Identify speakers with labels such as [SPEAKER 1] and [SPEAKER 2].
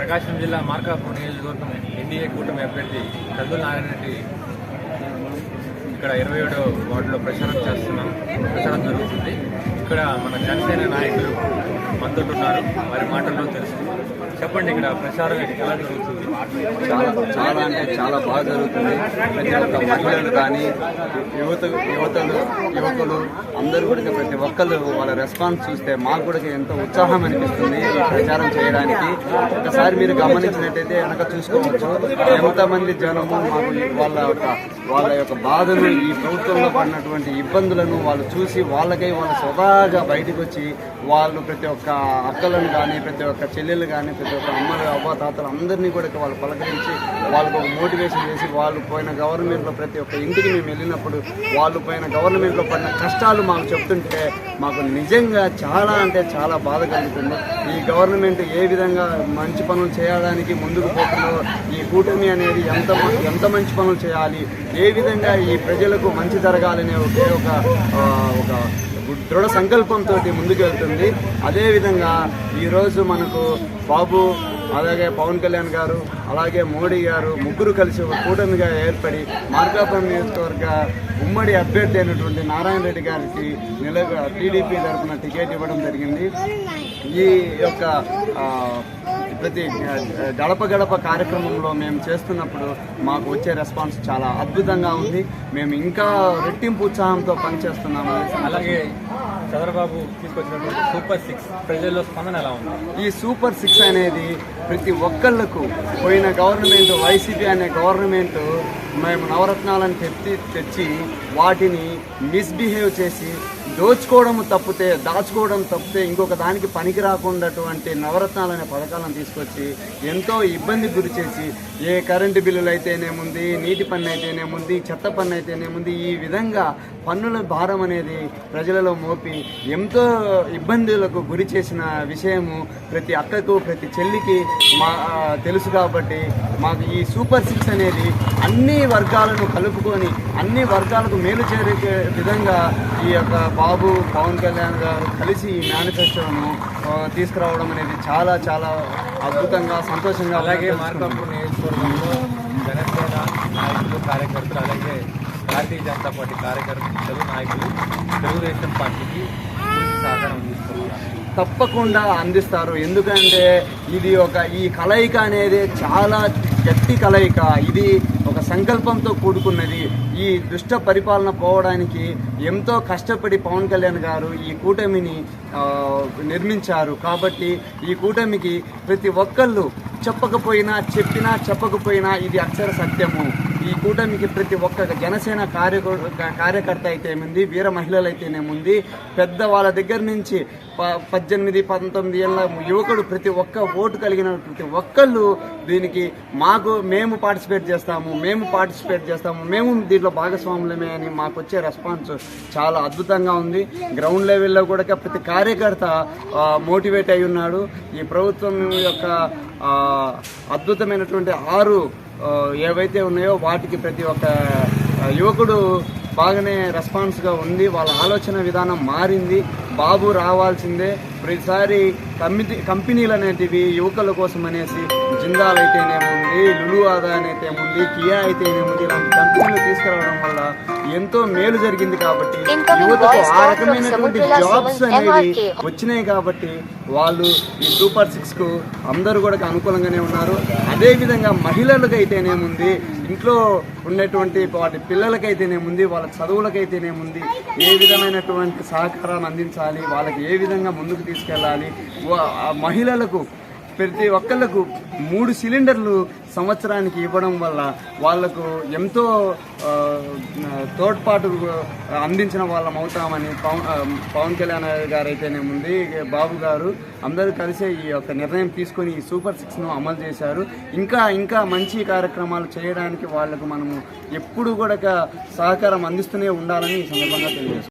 [SPEAKER 1] ప్రకాశం జిల్లా మార్కాపురం నియోజకవర్గం ఎన్డీఏ కూటమి అభ్యర్థి కల్దుల నారాయణ రెడ్డి ఇక్కడ ఇరవై ఏడో వార్డులో ప్రచారం చేస్తున్నాం. ప్రచారం జరుగుతుంది. ఇక్కడ మన జనసేన నాయకులు మనతో ఉన్నారు వారి మాటల్లో తెలుసుకుందాం చెప్పండి ఇక్కడ ప్రచారం ఎలా జరుగుతుంది?
[SPEAKER 2] చాలా చాలా అంటే చాలా బాగా జరుగుతుంది. ప్రతి ఒక్క మహిళలు కానీ యువత యువతలు యువకులు అందరూ కూడా ప్రతి ఒక్కరు వాళ్ళ రెస్పాన్స్ చూస్తే మాకు కూడా ఎంతో ఉత్సాహం అనిపిస్తుంది ఈ ప్రచారం చేయడానికి. ఒకసారి మీరు గమనించినట్టయితే వెనక చూసుకోవచ్చు ఎంతమంది జనము మాకు వాళ్ళ యొక్క వాళ్ళ యొక్క బాధను ఈ ప్రభుత్వంలో పడినటువంటి ఇబ్బందులను వాళ్ళు చూసి వాళ్ళకై వాళ్ళు స్వతహాగా బయటకు వచ్చి వాళ్ళు ప్రతి ఒక్క అక్కలను కానీ ప్రతి ఒక్క చెల్లెలు కానీ ప్రతి ఒక్క అమ్మలు అవ్వ తాతలు అందరినీ కూడా వాళ్ళు పలకరించి వాళ్ళకు ఒక మోటివేషన్ చేసి వాళ్ళు పోయిన గవర్నమెంట్లో ప్రతి ఒక్క ఇంటికి మేము వెళ్ళినప్పుడు వాళ్ళు పోయిన గవర్నమెంట్లో పడిన కష్టాలు మాకు చెప్తుంటే మాకు నిజంగా చాలా అంటే చాలా బాధ కలుగుతుంది ఈ గవర్నమెంట్ ఏ విధంగా మంచి పనులు చేయడానికి ముందుకు పోతుందో ఈ కూటమి అనేది ఎంత ఎంత మంచి పనులు చేయాలి ఏ విధంగా ఈ ప్రజలకు మంచి జరగాలనే ఒకే ఒక ఒక దృఢ సంకల్పంతో ముందుకు వెళ్తుంది. అదేవిధంగా ఈరోజు మనకు బాబు అలాగే పవన్ కళ్యాణ్ గారు అలాగే మోడీ గారు ముగ్గురు కలిసి ఒక కూటమిగా ఏర్పడి మార్కాపురం నియోజకవర్గ ఉమ్మడి అభ్యర్థి అయినటువంటి నారాయణ రెడ్డి గారికి నిల టీడీపీ తరఫున టికెట్ ఇవ్వడం జరిగింది. ఈ యొక్క ప్రతి గడప గడప కార్యక్రమంలో మేము చేస్తున్నప్పుడు మాకు వచ్చే రెస్పాన్స్ చాలా అద్భుతంగా ఉంది. మేము ఇంకా రెట్టింపు ఉత్సాహంతో పనిచేస్తున్నాము.
[SPEAKER 1] అలాగే చంద్రబాబు తీసుకొచ్చినటువంటి సూపర్ సిక్స్ ప్రజల్లో స్పందన ఎలా ఉంది?
[SPEAKER 2] ఈ సూపర్ సిక్స్ అనేది ప్రతి ఒక్కళ్ళకు పోయిన గవర్నమెంట్ వైసీపీ అనే గవర్నమెంట్ మేము నవరత్నాలను తెచ్చి తెచ్చి వాటిని మిస్బిహేవ్ చేసి దోచుకోవడం తప్పితే దాచుకోవడం తప్పితే ఇంకొక దానికి పనికి రాకుండాటువంటి నవరత్నాలు అనే పథకాలను తీసుకొచ్చి ఎంతో ఇబ్బంది గురి చేసి ఏ కరెంటు బిల్లులు అయితేనేముంది నీటి పన్ను అయితేనేముంది చెత్త పన్ను అయితేనేముంది ఈ విధంగా పన్నుల భారం అనేది ప్రజలలో మోపి ఎంతో ఇబ్బందులకు గురి చేసిన విషయము ప్రతి అక్కకు ప్రతి చెల్లికి మా తెలుసు కాబట్టి మాకు ఈ సూపర్ సిక్స్ అనేది అన్ని వర్గాలను కలుపుకొని అన్ని వర్గాలకు మేలు చేరే విధంగా ఈ యొక్క బాబు పవన్ కళ్యాణ్ గారు కలిసి ఈ మేనిఫెస్టోను తీసుకురావడం అనేది చాలా చాలా అద్భుతంగా సంతోషంగా
[SPEAKER 1] అలాగే. మార్కాపురం నియోజకవర్గంలో జనసేన నాయకులు కార్యకర్తలు అలాగే భారతీయ జనతా పార్టీ కార్యకర్తలు నాయకులు తెలుగుదేశం పార్టీకి సహకారం అందిస్తున్నారు.
[SPEAKER 2] తప్పకుండా అందిస్తారు. ఎందుకంటే ఇది ఒక ఈ కలయిక అనేది చాలా గట్టి కలయిక. ఇది ఒక సంకల్పంతో కూడుకున్నది. ఈ దుష్ట పరిపాలన పోవడానికి ఎంతో కష్టపడి పవన్ కళ్యాణ్ గారు ఈ కూటమిని నిర్మించారు. కాబట్టి ఈ కూటమికి ప్రతి ఒక్కళ్ళు చెప్పకపోయినా చెప్పినా చెప్పకపోయినా ఇది అక్షర సత్యము. ఈ కూటమికి ప్రతి ఒక్క జనసేన కార్య కార్యకర్త అయితేముంది వీర మహిళలు అయితేనేముంది పెద్ద వాళ్ళ దగ్గర నుంచి ప- పద్దెనిమిది పంతొమ్మిది ఏళ్ళ యువకుడు ప్రతి ఒక్క ఓటు కలిగిన ప్రతి ఒక్కళ్ళు దీనికి మాకు మేము పార్టిసిపేట్ చేస్తాము మేము పార్టిసిపేట్ చేస్తాము మేము దీంట్లో భాగస్వాములమే అని మాకు వచ్చే రెస్పాన్స్ చాలా అద్భుతంగా ఉంది. గ్రౌండ్ లెవెల్లో కూడా ప్రతి కార్యకర్త మోటివేట్ అయి ఉన్నాడు. ఈ ప్రభుత్వం యొక్క అద్భుతమైనటువంటి ఆరు ఏవైతే ఉన్నాయో వాటికి ప్రతి ఒక్క యువకుడు బాగానే రెస్పాన్స్గా ఉంది. వాళ్ళ ఆలోచన విధానం మారింది. బాబు రావాల్సిందే. ప్రతిసారి కమిటీ కంపెనీలు అనేటివి యువకుల కోసం అనేసి జిందాలైతేనేమో అయితేనేముంది లులు ఆదా అయితేముంది కియా అయితేనేముంది ఇలాంటి కంపెనీలు తీసుకురావడం వల్ల ఎంతో మేలు జరిగింది కాబట్టి యువతకు ఆ రకమైనటువంటి జాబ్స్ అనేవి. వచ్చినాయి కాబట్టి వాళ్ళు ఈ సూపర్ సిక్స్కు అందరూ కూడా అనుకూలంగానే ఉన్నారు. అదే విధంగా మహిళలకు అయితేనేముంది ఇంట్లో ఉన్నటువంటి వాటి పిల్లలకైతేనేముంది? వాళ్ళ చదువులకైతేనేముంది? ఏ విధమైనటువంటి సహకారాన్ని అందించాలి? వాళ్ళకి ఏ విధంగా ముందుకు తీసుకెళ్ళాలి? మహిళలకు ప్రతి ఒక్కళ్ళకు మూడు సిలిండర్లు సంవత్సరానికి ఇవ్వడం వల్ల వాళ్ళకు ఎంతో తోడ్పాటు అందించిన వాళ్ళం అవుతామని పవన్ పవన్ కళ్యాణ్ గారు అయితేనేముంది బాబు గారు అందరూ కలిసే ఈ యొక్క నిర్ణయం తీసుకొని ఈ సూపర్ సిక్స్ను అమలు చేశారు. ఇంకా ఇంకా మంచి కార్యక్రమాలు చేయడానికి వాళ్ళకు మనము ఎప్పుడు కూడా సహకారం అందిస్తూనే ఉండాలని ఈ సందర్భంగా తెలియజేస్తాం